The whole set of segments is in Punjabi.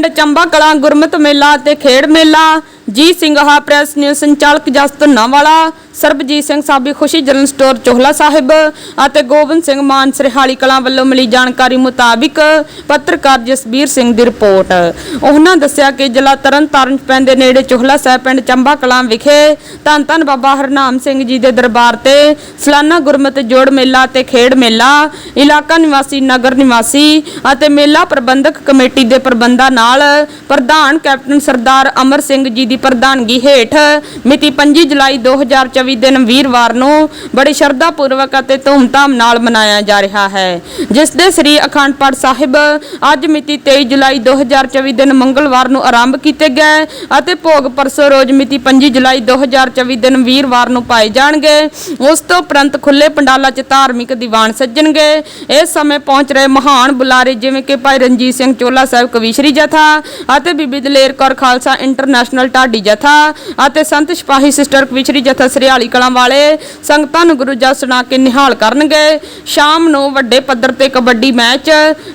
ਪਿੰਡ ਚੰਬਾ ਕਲਾਂ ਗੁਰਮਤ ਮੇਲਾ ਅਤੇ ਖੇਡ ਮੇਲਾ। ਜੀ ਸਿੰਘਾ ਪ੍ਰੈਸ ਨਿਊਜ਼ ਸੰਚਾਲਕ ਜਸਤ ਵਾਲਾ ਸਰਬਜੀਤ ਸਿੰਘ ਸਾਬੀ, ਖੁਸ਼ੀ ਜਨਰਲ ਸਟੋਰ ਚੋਹਲਾ ਸਾਹਿਬ ਅਤੇ ਗੋਬਿੰਦ ਸਿੰਘ ਮਾਨ ਸਰਹਾਲੀ ਕਲਾਂ ਵੱਲੋਂ ਮਿਲੀ ਜਾਣਕਾਰੀ ਮੁਤਾਬਿਕ ਪੱਤਰਕਾਰ ਜਸਬੀਰ ਸਿੰਘ ਦੀ ਰਿਪੋਰਟ। ਉਹਨਾਂ ਦੱਸਿਆ ਕਿ ਜ਼ਿਲ੍ਹਾ ਤਰਨਤਾਰਨ ਪੈਂਦੇ ਨੇੜੇ ਚੋਹਲਾ ਸਾਹਿਬ ਪਿੰਡ ਚੰਬਾ ਕਲਾਂ ਵਿਖੇ ਧੰਨ ਧੰਨ ਬਾਬਾ ਹਰਨਾਮ ਸਿੰਘ ਜੀ ਦੇ ਦਰਬਾਰ ਤੇ ਸਾਲਾਨਾ ਗੁਰਮਤਿ ਜੋੜ ਮੇਲਾ ਤੇ ਖੇਡ ਮੇਲਾ, ਇਲਾਕਾ ਨਿਵਾਸੀ, ਨਗਰ ਨਿਵਾਸੀ ਅਤੇ ਮੇਲਾ ਪ੍ਰਬੰਧਕ ਕਮੇਟੀ ਦੇ ਪ੍ਰਬੰਧਾਂ ਨਾਲ ਪ੍ਰਧਾਨ ਕੈਪਟਨ ਸਰਦਾਰ ਅਮਰ ਸਿੰਘ ਜੀ ਦੀ ਪ੍ਰਧਾਨਗੀ ਹੇਠ ਮਿਤੀ 25 ਜੁਲਾਈ 2024 ਦਿਨ ਵੀਰਵਾਰ ਨੂੰ ਬੜੀ ਸ਼ਰਧਾ ਪੂਰਵਕ ਅਤੇ ਧੂਮਧਾਮ ਨਾਲ ਮਨਾਇਆ ਜਾ ਰਿਹਾ ਹੈ। ਜਿਸ ਦੇ ਸ੍ਰੀ ਅਖੰਡ ਪਾਠ ਸਾਹਿਬ ਅੱਜ ਮਿਤੀ 23 ਜੁਲਾਈ 2024 ਦਿਨ ਮੰਗਲਵਾਰ ਨੂੰ ਆਰੰਭ ਕੀਤੇ ਗਏ ਅਤੇ ਭੋਗ ਪਰਸੋਂ ਰੋਜ਼ ਮਿਤੀ 25 ਜੁਲਾਈ 2024 ਦਿਨ ਵੀਰਵਾਰ ਨੂੰ ਪਾਏ ਜਾਣਗੇ। ਉਸ ਤੋਂ ਉਪਰੰਤ ਖੁੱਲੇ ਪੰਡਾਲਾਂ 'ਚ ਧਾਰਮਿਕ ਦੀਵਾਨ ਸੱਜਣਗੇ। ਇਸ ਸਮੇਂ ਪਹੁੰਚ ਰਹੇ ਮਹਾਨ ਬੁਲਾਰੇ ਜਿਵੇਂ ਕਿ ਭਾਈ ਰਣਜੀਤ ਸਿੰਘ ਚੋਲਾ ਸਾਹਿਬ ਕਵੀਸ਼ਰੀ ਜਥਾ ਅਤੇ ਬੀਬੀ ਦਲੇਰ ਕੌਰ ਖਾਲਸਾ ਇੰਟਰਨੈਸ਼ਨਲ ਢਾਡੀ ਜਥਾ ਅਤੇ ਸੰਤ ਸਿਪਾਹੀ ਸਿਸਟਰ ਕਵਿਸ਼ਰੀ ਜਥਾ ਸਰਿਆਲੀ ਕਲਾਂ ਵਾਲੇ ਸੰਗਤਾਂ ਨੂੰ ਗੁਰੂ ਜਸ ਸੁਣਾ ਕੇ ਨਿਹਾਲ ਕਰਨਗੇ। ਸ਼ਾਮ ਨੂੰ ਵੱਡੇ ਪੱਧਰ ਤੇ ਕਬੱਡੀ ਮੈਚ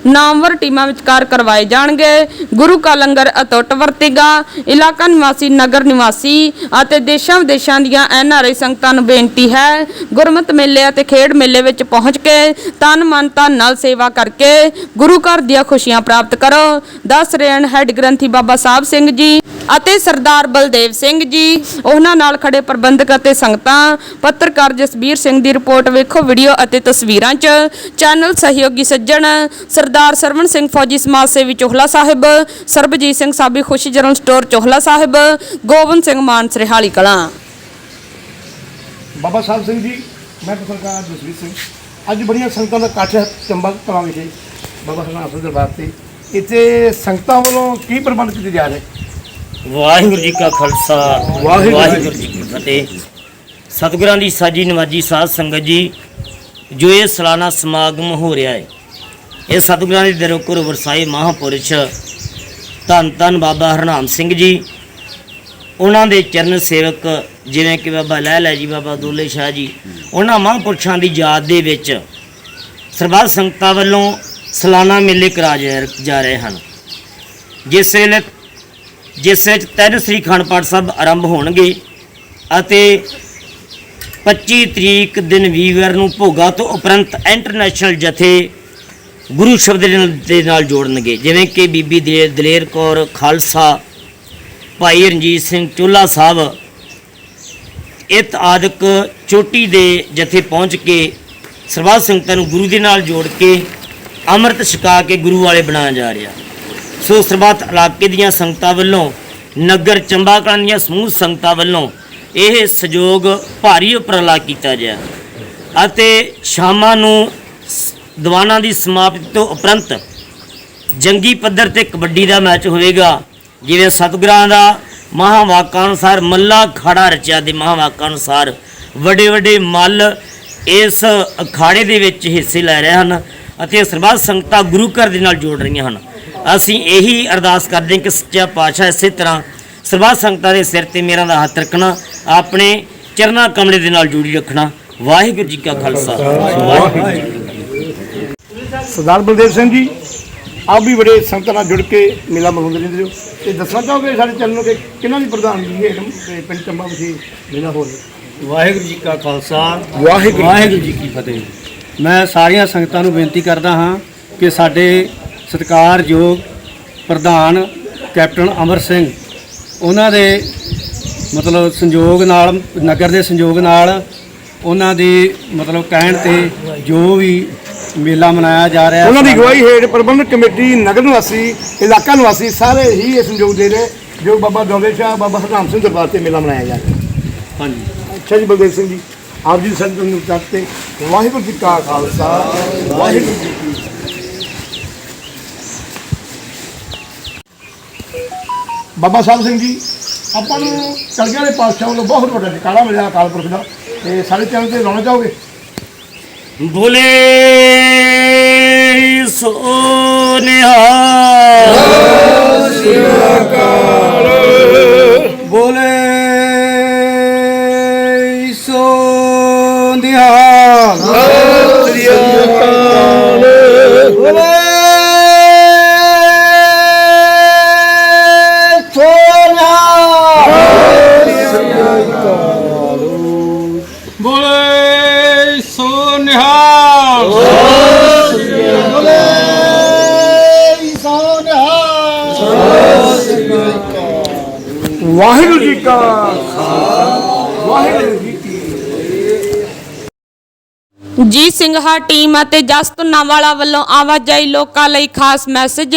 ਨਾਮਵਰ ਟੀਮਾਂ ਵਿਚਕਾਰ ਕਰਵਾਏ ਜਾਣਗੇ। ਗੁਰੂ ਕਾ ਲੰਗਰ ਅਟੁੱਟ ਵਰਤੇਗਾ। ਇਲਾਕਾ ਨਿਵਾਸੀ, ਨਗਰ ਨਿਵਾਸੀ ਅਤੇ ਦੇਸ਼ਾਂ ਵਿਦੇਸ਼ਾਂ ਦੀਆਂ ਐਨ ਆਰ ਆਈ ਸੰਗਤਾਂ ਨੂੰ ਬੇਨਤੀ ਹੈ, ਗੁਰਮਤ ਮੇਲੇ ਅਤੇ ਖੇਡ ਮੇਲੇ ਵਿੱਚ ਪਹੁੰਚ ਕੇ ਤਨ ਮਨ ਧਨ ਨਾਲ ਸੇਵਾ ਕਰਕੇ ਗੁਰੂ ਘਰ ਦੀਆਂ ਖੁਸ਼ੀਆਂ ਪ੍ਰਾਪਤ ਕਰੋ। ਦੱਸ ਰਹੇ ਹਨ ਗ੍ਰੰਥੀ ਬਾਬਾ ਸਾਹਿਬ ਸਿੰਘ ਜੀ। ਅਤੇ ਸਰਦਾਰ ਬਲਦੇਵ ਸਿੰਘ ਜੀ, ਉਹਨਾਂ ਨਾਲ ਖੜੇ ਪ੍ਰਬੰਧਕ ਅਤੇ ਸੰਗਤਾਂ, ਪੱਤਰਕਾਰ ਜਸਬੀਰ ਸਿੰਘ ਦੀ ਰਿਪੋਰਟ ਵੇਖੋ ਵੀਡੀਓ ਅਤੇ ਤਸਵੀਰਾਂ 'ਚ। ਚੈਨਲ ਸਹਿਯੋਗੀ ਸੱਜਣ ਸਰਦਾਰ ਸਰਵਣ ਸਿੰਘ ਫੌਜੀ ਸਮਾਜ ਸੇਵੀ ਚੋਹਲਾ ਸਾਹਿਬ, ਸਰਬਜੀਤ ਸਿੰਘ ਸਾਬੀ ਖੁਸ਼ੀ ਜਨਰਲ ਸਟੋਰ ਚੋਹਲਾ ਸਾਹਿਬ, ਗੋਬਿੰਦ ਸਿੰਘ ਮਾਨ ਸਰਹਾਲੀ ਕਲਾਂ। ਬਾਬਾ ਸਾਹਿਬ ਸਿੰਘ ਜੀ, ਮੈਂ ਪੱਤਰਕਾਰ ਜਸਵੀਰ ਸਿੰਘ। ਅੱਜ ਬੜੀਆਂ ਸੰਗਤਾਂ ਦਾ ਇਕੱਠ ਚੰਬਾ ਕਲਾਂ ਵਿਖੇ, ਬਾਬਾ ਹਰਨਾਮ ਦਰਬਾਰ ਤੇ। ਇੱਥੇ ਸੰਗਤਾਂ ਵੱਲੋਂ ਕੀ ਪ੍ਰਬੰਧ ਕੀਤੇ ਜਾ ਰਹੇ? ਵਾਹਿਗੁਰੂ ਜੀ ਕਾ ਖਾਲਸਾ ਵਾਹਿਗੁਰੂ ਜੀ ਕੀ ਫਤਿਹ। ਸਤਿਗੁਰਾਂ ਦੀ ਸਾਜੀ ਨਵਾਜੀ ਸਾਧ ਸੰਗਤ ਜੀ ਜੋ ਇਹ ਸਾਲਾਨਾ ਸਮਾਗਮ ਹੋ ਰਿਹਾ ਹੈ ਇਹ ਸਤਿਗੁਰਾਂ ਦੇ ਦਿਲੋਂ ਵਰਸਾਏ ਮਹਾਪੁਰਸ਼ ਧੰਨ ਧੰਨ ਬਾਬਾ ਹਰਨਾਮ ਸਿੰਘ ਜੀ ਉਹਨਾਂ ਦੇ ਚਰਨ ਸੇਵਕ ਜਿਵੇਂ ਕਿ ਬਾਬਾ ਲਹਿਲਾ ਜੀ ਬਾਬਾ ਦੁੱਲੇ ਸ਼ਾਹ ਜੀ ਉਹਨਾਂ ਮਹਾਂਪੁਰਸ਼ਾਂ ਦੀ ਯਾਦ ਦੇ ਵਿੱਚ ਸਰਬੱਤ ਸੰਗਤਾਂ ਵੱਲੋਂ ਸਾਲਾਨਾ ਮੇਲੇ ਕਰਾ ਜਾ- ਜਾ ਰਹੇ ਹਨ। ਜਿਸ ਵੇਲੇ ਜਿਸ ਵਿੱਚ ਤਿੰਨ ਸ੍ਰੀ ਅਖੰਡ ਪਾਠ ਸਾਹਿਬ ਆਰੰਭ ਹੋਣਗੇ ਅਤੇ 25 ਤਰੀਕ ਦਿਨ ਵੀਰਵਾਰ ਨੂੰ ਭੋਗਾ ਤੋਂ ਉਪਰੰਤ ਇੰਟਰਨੈਸ਼ਨਲ ਜਥੇ ਗੁਰੂ ਸ਼ਬਦ ਦੇ ਨਾਲ- ਜੋੜਨਗੇ। ਜਿਵੇਂ ਕਿ ਬੀਬੀ ਦਲੇਰ ਦਲੇਰ ਕੌਰ ਖਾਲਸਾ, ਭਾਈ ਰਣਜੀਤ ਸਿੰਘ ਚੋਲਾ ਸਾਹਿਬ ਇਤ ਆਦਿਕ ਚੋਟੀ ਦੇ ਜਥੇ ਪਹੁੰਚ ਕੇ ਸਰਬੱਤ ਸੰਗਤਾਂ ਨੂੰ ਗੁਰੂ ਦੇ ਨਾਲ ਜੋੜ ਕੇ ਅੰਮ੍ਰਿਤ ਛਕਾ ਕੇ ਗੁਰੂ ਵਾਲੇ ਬਣਾਇਆ ਜਾ ਰਿਹਾ। ਸੋ ਸਰਬੱਤ ਇਲਾਕੇ ਦੀਆਂ ਸੰਗਤਾਂ ਵੱਲੋਂ, ਨਗਰ ਚੰਬਾ ਕਲਾਂ ਦੀਆਂ ਸਮੂਹ ਸੰਗਤਾਂ ਵੱਲੋਂ ਇਹ ਸਹਿਯੋਗ ਭਾਰੀ ਉਪਰਾਲਾ ਕੀਤਾ ਗਿਆ। ਅਤੇ ਸ਼ਾਮਾਂ ਨੂੰ ਸ- ਦੀਵਾਨਾਂ ਦੀ ਸਮਾਪਤੀ ਤੋਂ ਉਪਰੰਤ ਜੰਗੀ ਪੱਧਰ ਤੇ ਕਬੱਡੀ ਦਾ ਮੈਚ ਹੋਵੇਗਾ, ਜਿਵੇਂ ਸਤਿਗੁਰਾਂ ਦਾ ਮਹਾਵਾਕਾਂ ਅਨੁਸਾਰ ਮੱਲਾ ਅਖਾੜਾ ਰਚਿਆ ਦੇ ਮਹਾਵਾਕਾਂ ਅਨੁਸਾਰ ਵੱਡੇ ਵੱਡੇ ਮੱਲ ਇਸ ਅਖਾੜੇ ਦੇ ਵਿੱਚ ਹਿੱਸੇ ਲੈ ਰਹੇ ਹਨ ਅਤੇ ਸਰਬੱਤ ਸੰਗਤਾਂ ਗੁਰੂ ਘਰ ਦੇ ਨਾਲ ਜੋੜ ਰਹੀਆਂ ਹਨ। ਅਸੀਂ ਇਹੀ ਅਰਦਾਸ ਕਰਦੇ ਹਾਂ ਕਿ ਸੱਚਾ ਪਾਤਸ਼ਾਹ ਇਸੇ ਤਰ੍ਹਾਂ ਸਰਬੱਤ ਸੰਗਤਾਂ ਦੇ ਸਿਰ ਤੇ ਮੇਰਾ ਦਾ ਹੱਥ ਰੱਖਣਾ ਆਪਣੇ ਚਰਨਾ ਕਮਲੇ ਦੇ ਨਾਲ ਜੋੜੀ ਰੱਖਣਾ। ਵਾਹਿਗੁਰੂ ਜੀ ਕਾ ਖਾਲਸਾ। ਵਾਹਿਗੁਰੂ ਜੀ ਕੀ ਫਤਿਹ। ਸਰਦਾਰ ਬਲਦੇਵ ਸਿੰਘ ਜੀ ਆਪ ਵੀ ਬੜੇ ਸੰਗਤਾਂ ਨਾਲ ਜੁੜ ਕੇ ਮੇਲਾ ਮਨਾਉਂਦੇ ਰਹਿੰਦੇ ਹੋ। ਤੇ ਦੱਸਣਾ ਚਾਹੋਗੇ ਸਾਡੇ ਚੈਨਲ ਨੂੰ ਕਿ ਕਿਹਨਾਂ ਦੀ ਪ੍ਰਧਾਨਗੀ ਹੈ ਪਿੰਡ ਚੰਬਾ ਵਿਖੇ ਮੇਲਾ ਹੋ ਰਿਹਾ? ਵਾਹਿਗੁਰੂ ਜੀ ਕਾ ਖਾਲਸਾ। ਵਾਹਿਗੁਰੂ ਵਾਹਿਗੁਰੂ ਜੀ ਕੀ ਫਤਿਹ। ਮੈਂ ਸਾਰੀਆਂ ਸੰਗਤਾਂ ਨੂੰ ਬੇਨਤੀ ਕਰਦਾ ਹਾਂ ਕਿ ਸਾਡੇ ਸਤਿਕਾਰਯੋਗ ਪ੍ਰਧਾਨ ਕੈਪਟਨ ਅਮਰ ਸਿੰਘ। ਉਹਨਾਂ ਦੇ ਮਤਲਬ ਸੰਯੋਗ ਨਾਲ ਨਗਰ ਦੇ ਸੰਯੋਗ ਨਾਲ ਉਹਨਾਂ ਦੀ ਮਤਲਬ ਕਹਿਣ ਤੇ ਜੋ ਵੀ ਮੇਲਾ ਮਨਾਇਆ ਜਾ ਰਿਹਾ ਉਹਨਾਂ ਦੀ ਅਗਵਾਈ ਹੇਠ ਪ੍ਰਬੰਧਕ ਕਮੇਟੀ ਨਗਰ ਨਿਵਾਸੀ ਇਲਾਕਾ ਨਿਵਾਸੀ ਸਾਰੇ ਹੀ ਇਹ ਸੰਯੋਗ ਦੇ ਰਹੇ ਜੋ ਬਾਬਾ ਦੌਲੇ ਸ਼ਾਹ ਬਾਬਾ ਹਰਨਾਮ ਸਿੰਘ ਦਰਬਾਰ ਤੇ ਮੇਲਾ ਮਨਾਇਆ ਜਾ ਰਿਹਾ। ਹਾਂਜੀ। ਅੱਛਾ ਜੀ ਬਲਦੇਵ ਸਿੰਘ ਜੀ ਆਪ ਜੀ ਦੀ ਸੰਗਤ ਨੂੰ ਤੱਕ ਤੇ ਵਾਹਿਗੁਰੂ ਜੀ ਕਾ ਖਾਲਸਾ ਵਾਹਿਗੁਰੂ ਜੀ ਕੀ ਫਤਿਹ। ਬਾਬਾ ਸਾਹਿਬ ਸਿੰਘ ਜੀ, ਆਪਾਂ ਨੂੰ ਕਲਗੀਆਂ ਦੇ ਪਾਤਸ਼ਾਹ ਵੱਲੋਂ ਬਹੁਤ ਵੱਡਾ ਟਿਕਾਣਾ ਮਿਲਿਆ ਅਕਾਲ ਪੁਰਖ ਦਾ। ਤੇ ਸਾਡੇ ਚੈਨਲ ਤੇ ਲਾਉਣਾ ਚਾਹੋਗੇ? ਬੋਲੇ ਸੋ ਨਿਹਾਲ। ਵਾਹਿਗੁਰੂ ਜੀ ਕਾ ਖਾਲਸਾ। ਵਾਹਿਗੁਰੂ ਜੀ ਕੀ ਜੀ ਸਿੰਘਾ ਟੀਮ ਅਤੇ ਜਸਤ ਨਾਵਾਲਾ ਵੱਲੋਂ ਆਵਾਜਾਈ ਲੋਕਾਂ ਲਈ ਖਾਸ ਮੈਸੇਜ।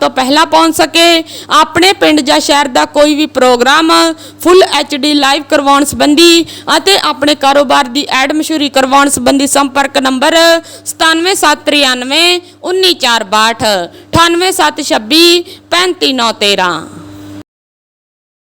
ਤੋਂ ਪਹਿਲਾਂ ਪਹੁੰਚ ਸਕੇ। ਆਪਣੇ ਪਿੰਡ ਜਾਂ ਸ਼ਹਿਰ ਦਾ ਕੋਈ ਵੀ ਪ੍ਰੋਗਰਾਮ ਫੁੱਲ ਡੀ ਲਾਈਵ ਕਰਵਾਉਣ ਸੰਬੰਧੀ ਅਤੇ ਆਪਣੇ ਕਾਰੋਬਾਰ ਦੀ ਐਡ ਮਸ਼ਹੂਰੀ ਕਰਵਾਉਣ ਸੰਬੰਧੀ ਸੰਪਰਕ ਨੰਬਰ 97793 19462 98726 35913